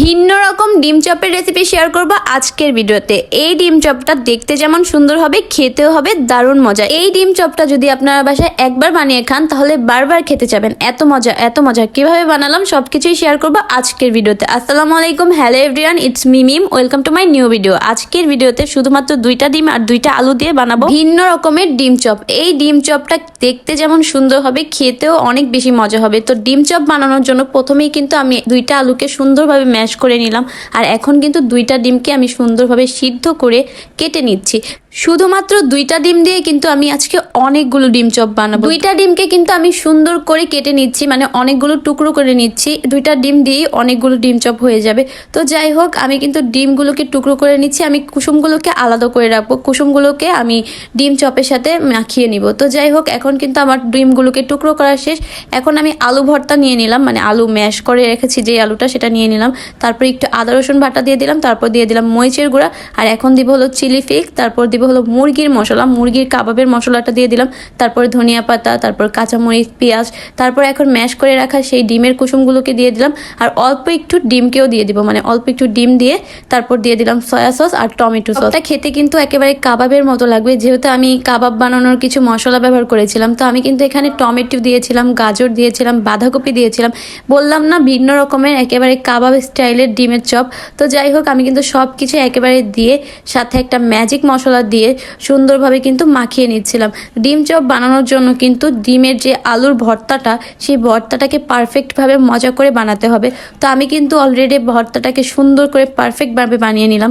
ভিন্ন রকম ডিম চপের রেসিপি শেয়ার করব আজকের ভিডিওতে। এই ডিম চপটা দেখতে যেমন সুন্দর হবে, খেতেও হবে দারুণ মজা। এই ডিম চপটা যদি আপনারা বাসায় একবার বানিয়ে খান, তাহলে বারবার খেতে যাবেন এত মজা এত মজা। কীভাবে বানালাম সবকিছুই শেয়ার করব আজকের ভিডিওতে। আসসালামু আলাইকুম hello everyone it's me Mim welcome to my new video আজকের ভিডিওতে শুধুমাত্র দুইটা ডিম আর দুইটা আলু দিয়ে বানাবো ভিন্ন রকমের ডিম চপ। এই ডিম চপটা দেখতে যেমন সুন্দর হবে, খেতেও অনেক বেশি মজা হবে। তো ডিম চপ বানানোর জন্য প্রথমেই কিন্তু আমি দুইটা আলুকে সুন্দরভাবে ম্যাশ করে নিলাম। আর এখন কিন্তু দুইটা ডিমকে আমি সুন্দরভাবে সিদ্ধ করে কেটে নিচ্ছি। শুধুমাত্র দুইটা ডিম দিয়ে কিন্তু আমি আজকে অনেকগুলো ডিম চপ বানাবো। দুইটা ডিমকে কিন্তু আমি সুন্দর করে কেটে নিচ্ছি মানে অনেকগুলো টুকরো করে নিচ্ছি। দুইটা ডিম দিয়েই অনেকগুলো ডিম চপ হয়ে যাবে। তো যাই হোক, আমি কিন্তু ডিমগুলোকে টুকরো করে নিচ্ছি। আমি কুসুমগুলোকে আলাদা করে রাখব। কুসুমগুলোকে আমি ডিম চপের সাথে মাখিয়ে নিব। তো যাই হোক, এখন কিন্তু আমার ডিমগুলোকে টুকরো করা শেষ। এখন আমি আলু ভর্তা নিয়ে নিলাম মানে আলু ম্যাশ করে রেখেছি যে আলুটা সেটা নিয়ে নিলাম। তারপর একটু আদা, রসুন বাটা দিয়ে দিলাম, তারপর দিয়ে দিলাম মরিচের গুঁড়া, আর এখন দিব হলো চিলি ফ্লেক্স তারপর দিব হলো মুরগির মশলা, মুরগির কাবাবের মশলাটা দিয়ে দিলাম, তারপর ধনিয়া পাতা, তারপর কাঁচামরিচ, পেঁয়াজ, তারপর এখন ম্যাশ করে রাখা সেই ডিমের কুসুমগুলোকে দিয়ে দিলাম, আর অল্প একটু ডিমকেও দিয়ে দিব মানে অল্প একটু ডিম দিয়ে তারপর দিয়ে দিলাম সয়া সস আর টমেটো সস। এটা খেতে কিন্তু একেবারে কাবাবের মতো লাগবে, যেহেতু আমি কাবাব বানানোর কিছু মশলা ব্যবহার করেছিলাম, তো আমি কিন্তু এখানে টমেটো দিয়েছিলাম, গাজর দিয়েছিলাম, বাঁধাকপি দিয়েছিলাম, বললাম না ভিন্ন রকমের, একেবারে কাবাব স্টাইলের ডিমের চপ। তো যাই হোক, আমি কিন্তু সব কিছু একেবারে দিয়ে সাথে একটা ম্যাজিক মশলা দিয়ে সুন্দরভাবে কিন্তু মাখিয়ে নিচ্ছিলাম। ডিম চপ বানানোর জন্য কিন্তু ডিমের যে আলুর ভর্তাটা, সেই ভর্তাটাকে পারফেক্টভাবে মজা করে বানাতে হবে। তো আমি কিন্তু অলরেডি ভর্তাটাকে সুন্দর করে পারফেক্টভাবে বানিয়ে নিলাম।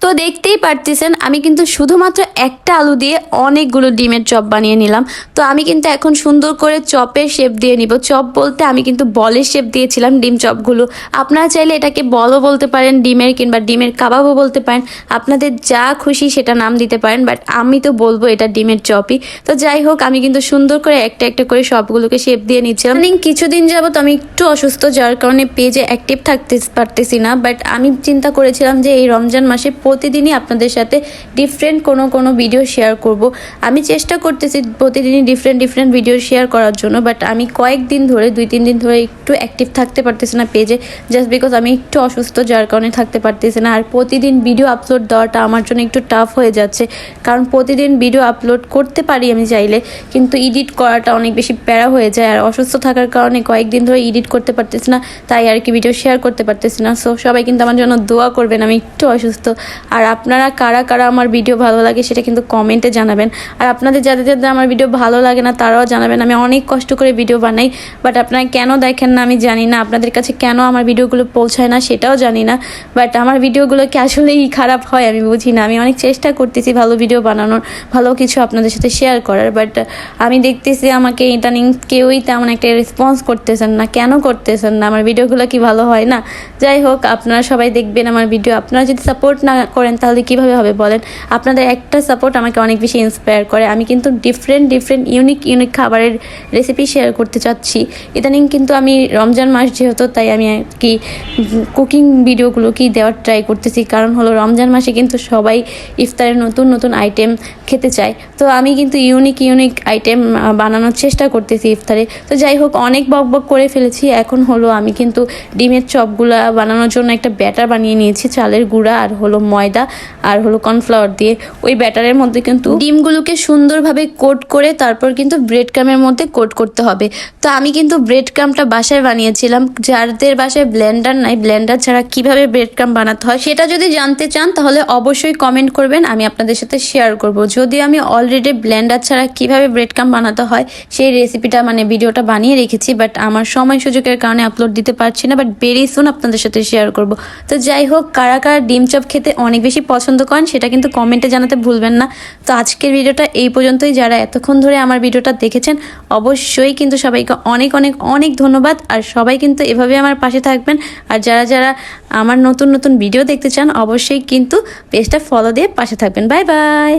তো দেখতেই পারতেছেন, আমি কিন্তু শুধুমাত্র একটা আলু দিয়ে অনেকগুলো ডিমের চপ বানিয়ে নিলাম। তো আমি কিন্তু এখন সুন্দর করে চপের শেপ দিয়ে নিব। চপ বলতে আমি কিন্তু বলের শেপ দিয়েছিলাম ডিম চপগুলো। আপনারা চাইলে এটাকে বলও বলতে পারেন, ডিমের কিংবা ডিমের কাবাবও বলতে পারেন। আপনাদের যা খুশি সেটা নাম দিতে পারেন বাট আমি তো বলব এটা ডিমের চপই। তো যাই হোক, আমি কিন্তু সুন্দর করে একটা একটা করে সবগুলোকে শেপ দিয়ে নিচ্ছিলাম। মানে কিছুদিন যাবত আমি একটু অসুস্থ, যার কারণে পেজে অ্যাক্টিভ থাকতে পারতেছি না বাট আমি চিন্তা করেছিলাম যে এই রমজান মাসে প্রতিদিনই আপনাদের সাথে ডিফারেন্ট কোনো কোনো ভিডিও শেয়ার করব। আমি চেষ্টা করতেছি প্রতিদিনই ডিফারেন্ট ডিফারেন্ট ভিডিও শেয়ার করার জন্য বাট আমি কয়েকদিন ধরে, দুই, তিন দিন ধরে একটু অ্যাক্টিভ থাকতে পারতেছি না পেজে জাস্ট বিকজ আমি একটু অসুস্থ, যার কারণে থাকতে পারতেছি না। আর প্রতিদিন ভিডিও আপলোড দেওয়াটা আমার জন্য একটু টাফ হয়ে যাচ্ছে, কারণ প্রতিদিন ভিডিও আপলোড করতে পারি আমি চাইলে, কিন্তু এডিট করাটা অনেক বেশি প্যারা হয়ে যায়, আর অসুস্থ থাকার কারণে কয়েকদিন ধরে এডিট করতে পারতেছি না, তাই আর কি ভিডিও শেয়ার করতে পারতেছি না। সো সবাই কিন্তু আমার জন্য দোয়া করবেন, আমি একটু অসুস্থ। আর আপনারা কারা কারা আমার ভিডিও ভালো লাগে সেটা কিন্তু কমেন্টে জানাবেন। আর আপনাদের যাদের যাদের আমার ভিডিও ভালো লাগে না, তারাও জানাবেন। আমি অনেক কষ্ট করে ভিডিও বানাই বাট আপনারা কেন দেখেন না আমি জানি না। আপনাদের কাছে কেন আমার ভিডিওগুলো পৌঁছায় না সেটাও জানি না। বাট আমার ভিডিওগুলো কি আসলেই খারাপ হয় আমি বুঝি না। আমি অনেক চেষ্টা করতেছি ভালো ভিডিও বানানোর, ভালো কিছু আপনাদের সাথে শেয়ার করার বাট আমি দেখতেছি আমাকে ইদানিং কেউই তেমন একটা রেসপন্স করতেছেন না। কেন করতেছেন না? আমার ভিডিওগুলো কি ভালো হয় না? যাই হোক, আপনারা সবাই দেখবেন আমার ভিডিও আপনারা যদি সাপোর্ট না করেন, তাহলে কীভাবে হবে বলেন? আপনাদের একটা সাপোর্ট আমাকে অনেক বেশি ইন্সপায়ার করে। আমি কিন্তু ডিফারেন্ট ডিফারেন্ট ইউনিক ইউনিক খাবারের রেসিপি শেয়ার করতে চাচ্ছি। ইদানিং কিন্তু আমি রমজান মাস যেহেতু, তাই আমি আর কি কুকিং ভিডিওগুলো কি দেওয়ার ট্রাই করতেছি। কারণ হলো রমজান মাসে কিন্তু সবাই ইফতারের নতুন নতুন আইটেম খেতে চায়। তো আমি কিন্তু ইউনিক ইউনিক আইটেম বানানোর চেষ্টা করতেছি ইফতারে। তো যাই হোক, অনেক বক বক করে ফেলেছি। এখন হলো আমি কিন্তু ডিমের চপগুলা বানানোর জন্য একটা ব্যাটার বানিয়ে নিয়েছি, চালের গুঁড়া আর হলো ময়দা আর হলো কর্নফ্লাওয়ার দিয়ে ওই ব্যাটারের মধ্যে কিন্তু ডিমগুলোকে সুন্দরভাবে কোট করে তারপর কিন্তু ব্রেড ক্রামের মধ্যে কোট করতে হবে। তো আমি কিন্তু ব্রেড ক্রামটা বাসায় বানিয়েছিলাম, যাদের বাসায় ব্লেন্ডার নাই ব্লেন্ডার ছাড়া কীভাবে ব্রেড ক্রাম বানাতে হয় সেটা যদি জানতে চান তাহলে অবশ্যই কমেন্ট করবেন, আমি আপনাদের সাথে শেয়ার করব। যদি আমি অলরেডি ব্লেন্ডার ছাড়া কীভাবে ব্রেড ক্রাম বানাতে হয় সেই রেসিপিটা মানে ভিডিওটা বানিয়ে রেখেছি বাট আমার সময় সুযোগের কারণে আপলোড দিতে পারছি না বাট ভেরি সুন আপনাদের সাথে শেয়ার করব। তো যাই হোক, কারা কারা ডিম চপ খেতে অনেক বেশি পছন্দ করেন, সেটা কিন্তু কমেন্টে জানাতে ভুলবেন না। তো আজকের ভিডিওটা এই পর্যন্তই। যারা এতক্ষণ ধরে আমার ভিডিওটা দেখেছেন, অবশ্যই কিন্তু সবাইকে অনেক অনেক অনেক ধন্যবাদ। আর সবাই কিন্তু এভাবে আমার পাশে থাকবেন। আর যারা যারা আমার নতুন নতুন ভিডিও দেখতে চান, অবশ্যই কিন্তু পেজটা ফলো দিয়ে পাশে থাকবেন। Bye bye